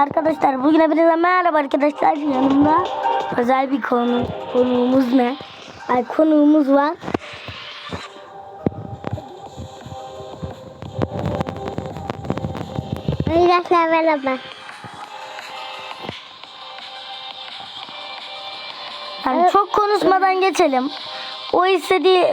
Arkadaşlar bugün hepinize merhaba arkadaşlar. Yanımda özel bir konu konuğumuz ne? Ay konuğumuz var. Arkadaşlar merhaba. Yani Evet. çok konuşmadan geçelim. O istediği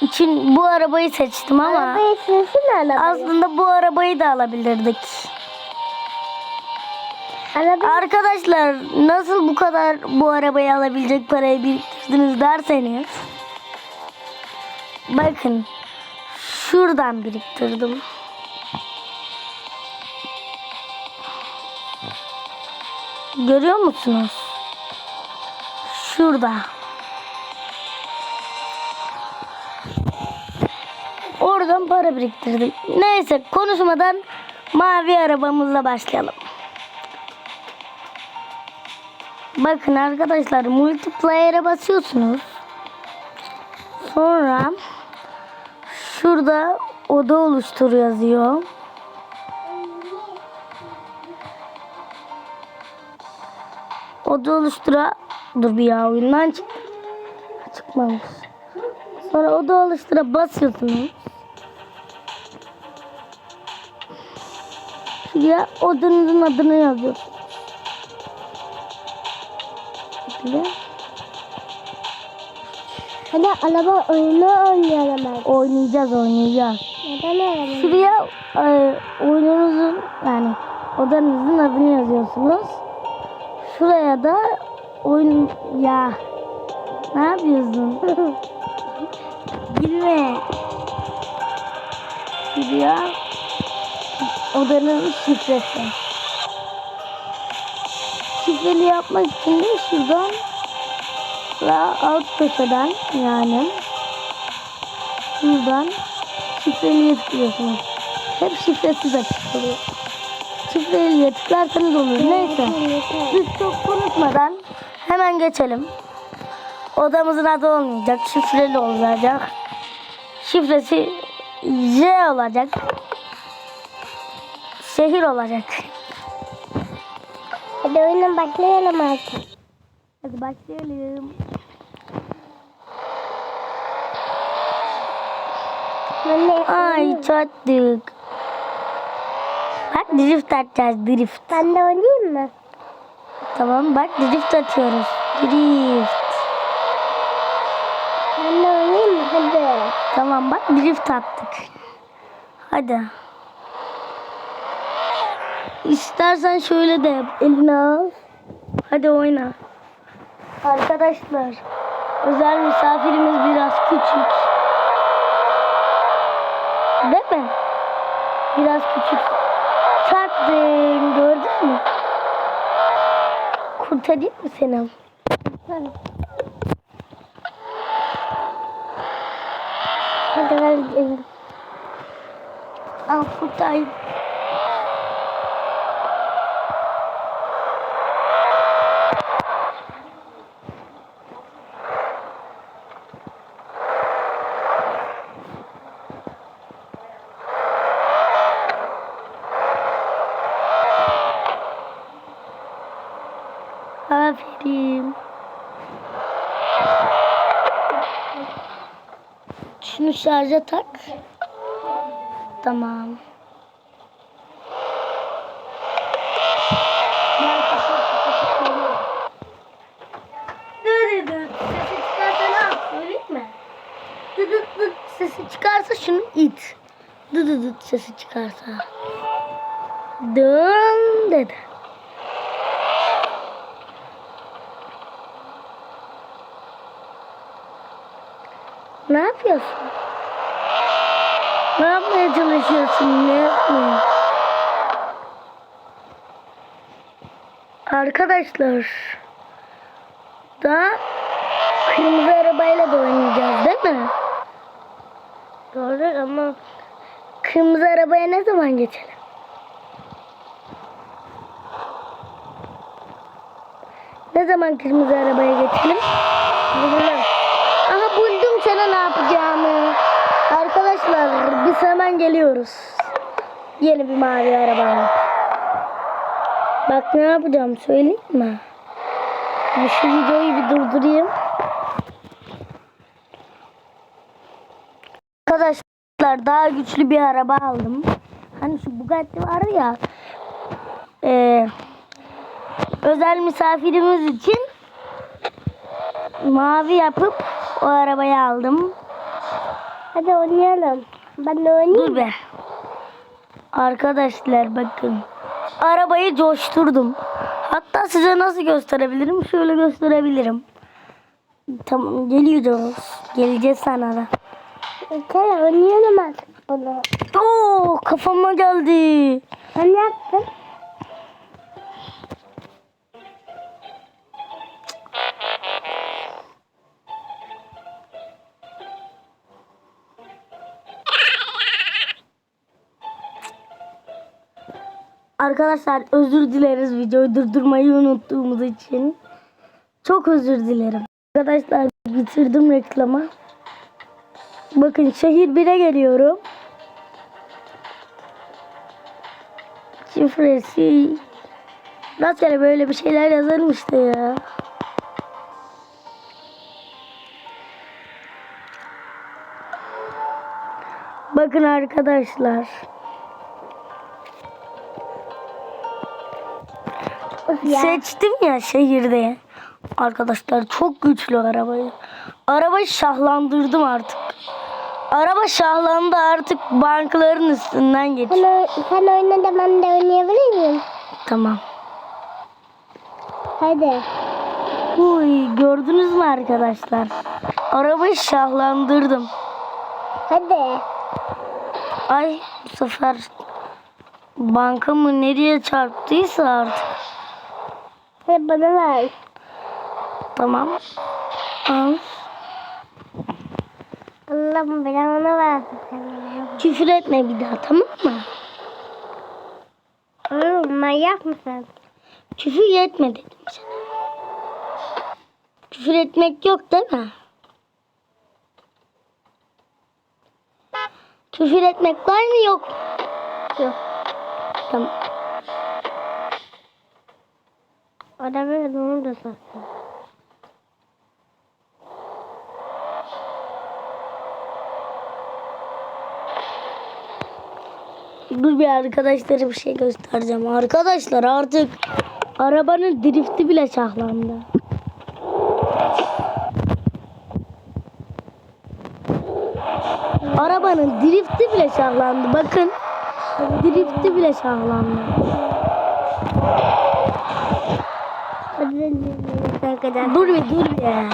için bu arabayı seçtim ama Arabayı arabayı. aslında bu arabayı da alabilirdik. Araba Arkadaşlar nasıl bu kadar bu arabayı alabilecek parayı biriktirdiniz derseniz bakın şuradan biriktirdim. Görüyor musunuz? Şurada. Oradan para biriktirdim. Neyse konuşmadan mavi arabamızla başlayalım. Bakın arkadaşlar multiplayer'e basıyorsunuz. Sonra şurada oda oluştur yazıyor. Oda oluştura dur bir ya oyundan çık çıkmamış. Sonra oda oluştura basıyorsunuz. Şuraya odanızın adını yazıyorsunuz. Şöyle. Hadi araba oyunu oynayalım artık. Oynayacağız oynayacağız. Neden araba? Şuraya e, oyununuzun yani odanızın adını yazıyorsunuz. Şuraya da oyun ya ne yapıyorsun? Gülme. Şuraya odanın şifresi. Şifreli yapmak için de şuradan ve alt köşeden yani şuradan şifreliye tıklıyorsunuz. Hep şifresiz açık oluyor. Şifreliye tıklarsanız olur. Neyse. Biz çok konuşmadan hemen geçelim. Odamızın adı olmayacak. Şifreli olacak. Şifresi J olacak. Şehir olacak. Hadi oyuna başlayalım artık. Hadi başlayalım. Ay çattık. Bak drift atacağız drift. Ben de oynayayım mı? Tamam bak drift atıyoruz. Drift. Ben de oynayayım mı? Hadi. Tamam bak drift attık. Hadi. İstersen şöyle de yap. Elini al. Hadi oyna. Arkadaşlar. Özel misafirimiz biraz küçük. Değil mi? Biraz küçük. Çarptın. Gördün mü? Kurtarayım mı seni? Hadi. Hadi ben gideyim. Al kurtarayım. Şunu şarja tak. Tamam. Dı dı dı. Sesi çıkarsa şunu it. Dı dı dı sesi çıkarsa. Dön dedi. Ne yapıyorsun? Ne yapmaya çalışıyorsun? Ne yapmaya? Arkadaşlar da kırmızı arabayla da oynayacağız değil mi? Doğru ama kırmızı arabaya ne zaman geçelim? Ne zaman kırmızı arabaya geçelim? Bilmem. Aha buldum sana ne yapacağımı. Arkadaşlar biz hemen geliyoruz. Yeni bir mavi araba. Bak ne yapacağım söyleyeyim mi? Bir şu videoyu bir durdurayım. Arkadaşlar daha güçlü bir araba aldım. Hani şu Bugatti var ya. eee, özel misafirimiz için mavi yapıp o arabayı aldım. Hadi oynayalım. Ben oynayayım. Dur be. Arkadaşlar bakın. Arabayı coşturdum. Hatta size nasıl gösterebilirim? Şöyle gösterebilirim. Tamam geliyoruz. Geleceğiz sana da. Gel oynayalım artık bunu. Oo kafama geldi. Sen ne yaptın? Arkadaşlar özür dileriz videoyu durdurmayı unuttuğumuz için. Çok özür dilerim. Arkadaşlar bitirdim reklamı. Bakın şehir 1'e geliyorum. Şifresi. Rastgele böyle bir şeyler yazarım işte ya. Bakın arkadaşlar. Ya. Seçtim ya şehirde. Arkadaşlar çok güçlü arabayı. Arabayı şahlandırdım artık. Araba şahlandı artık bankların üstünden geç. Sen, sen oyna da ben de oynayabilir miyim? Tamam. Hadi. Uy, gördünüz mü arkadaşlar? Arabayı şahlandırdım. Hadi. Ay bu sefer banka mı nereye çarptıysa artık. Hadi bana ver. Tamam. Al. Allah'ım belanı versin seni. Küfür etme bir daha tamam mı? Oğlum manyak mısın? Küfür etme dedim sana. Küfür etmek yok değil mi? Küfür etmek var mı yok? Yok. Tamam. Adamı onu da sattı. Dur bir arkadaşlara bir şey göstereceğim. Arkadaşlar artık arabanın drifti bile şahlandı. Arabanın drifti bile şahlandı. Bakın. Drifti bile şahlandı. Dur bir dur bir.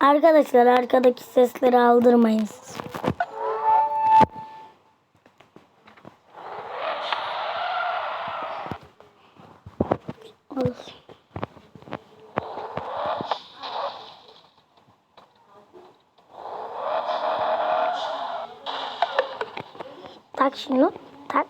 Arkadaşlar arkadaki sesleri aldırmayın siz. Tak şunu. Tak.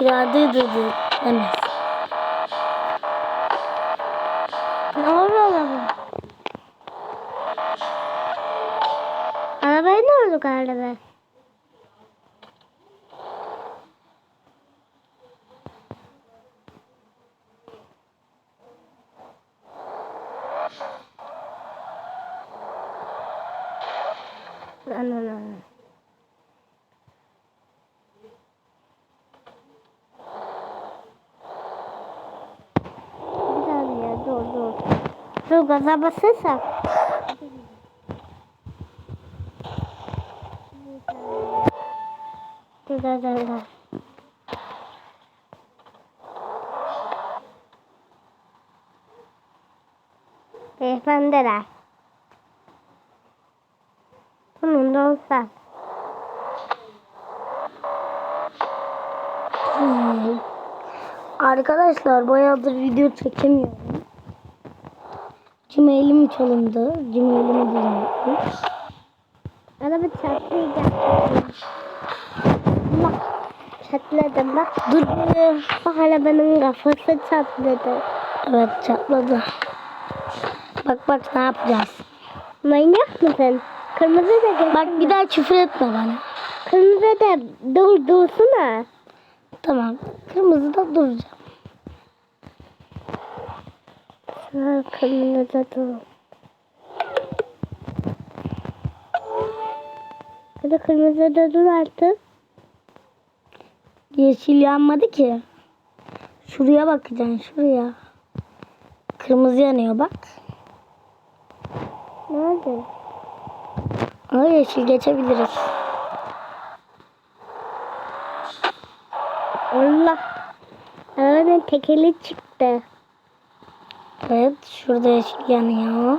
İrade dedi. Demez. Ne oluyor araba? Arabaya ne oldu galiba? Ana ana. Bir saniye dur dur. Dur gaza basırsak. Dur dur dur dur. Beyefendiler. Sonunda olsa. Hmm. Arkadaşlar bayağıdır video çekemiyorum. Gmail'im çalındı. Gmail'imi düzelttim. Araba çatlayacak. Bak. Çatladı bak. Dur. Bak arabanın kafası çatladı. Evet çatladı. Bak bak ne yapacağız. Manyak mısın? Kırmızı da gel. Bak bir daha küfür etme bana. Kırmızı da dur dursana. Tamam. Kırmızıda duracağım. Kırmızı da dur. Hadi kırmızı da dur artık. Yeşil yanmadı ki. Şuraya bakacaksın şuraya. Kırmızı yanıyor bak. Ne oldu? Ama yeşil geçebiliriz. Allah. Arabanın tekeli çıktı. Evet şurada yeşil yanıyor.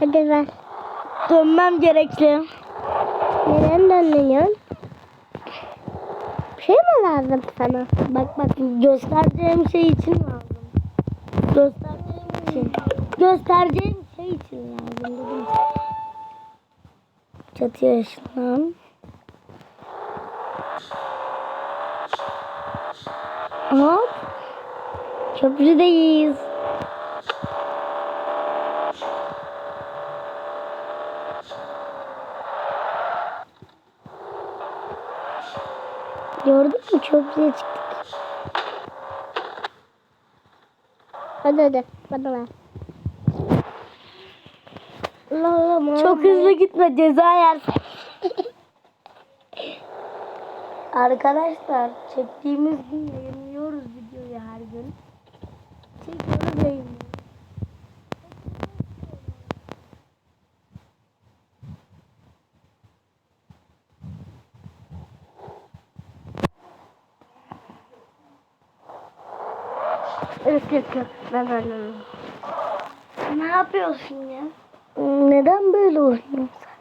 Hadi ver. Dönmem gerekli. Neden dönüyorsun? Bir şey mi lazım sana? Bak bak göstereceğim şey için lazım. Göstereceğim için. Göstereceğim şey için lazım dedim. Çatıya ışınlan. Hop. Köprüdeyiz. Gördün mü köprüye çıktık. Hadi hadi. Bana ver. Allah Allah. Çok hızlı gitme ceza yersin. Arkadaşlar çektiğimiz gün yayınlıyoruz videoyu her gün. Yok yok yok. Ben vermem. Ne yapıyorsun ya? Neden böyle oynuyorsun sen?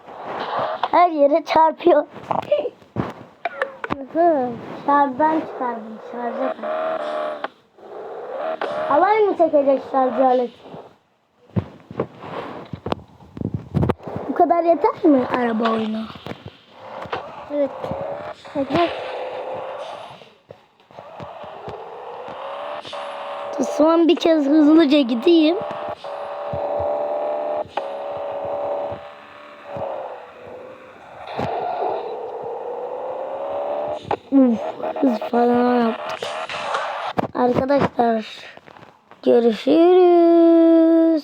Her yere çarpıyor. Hı. Şarjdan çıkardım. Şarja tak. Halay mı çekecek şarj aleti? Bu kadar yeter mi araba oyunu? Evet. Hadi. Son bir kez hızlıca gideyim. Uf, hız falan yaptık. Arkadaşlar görüşürüz.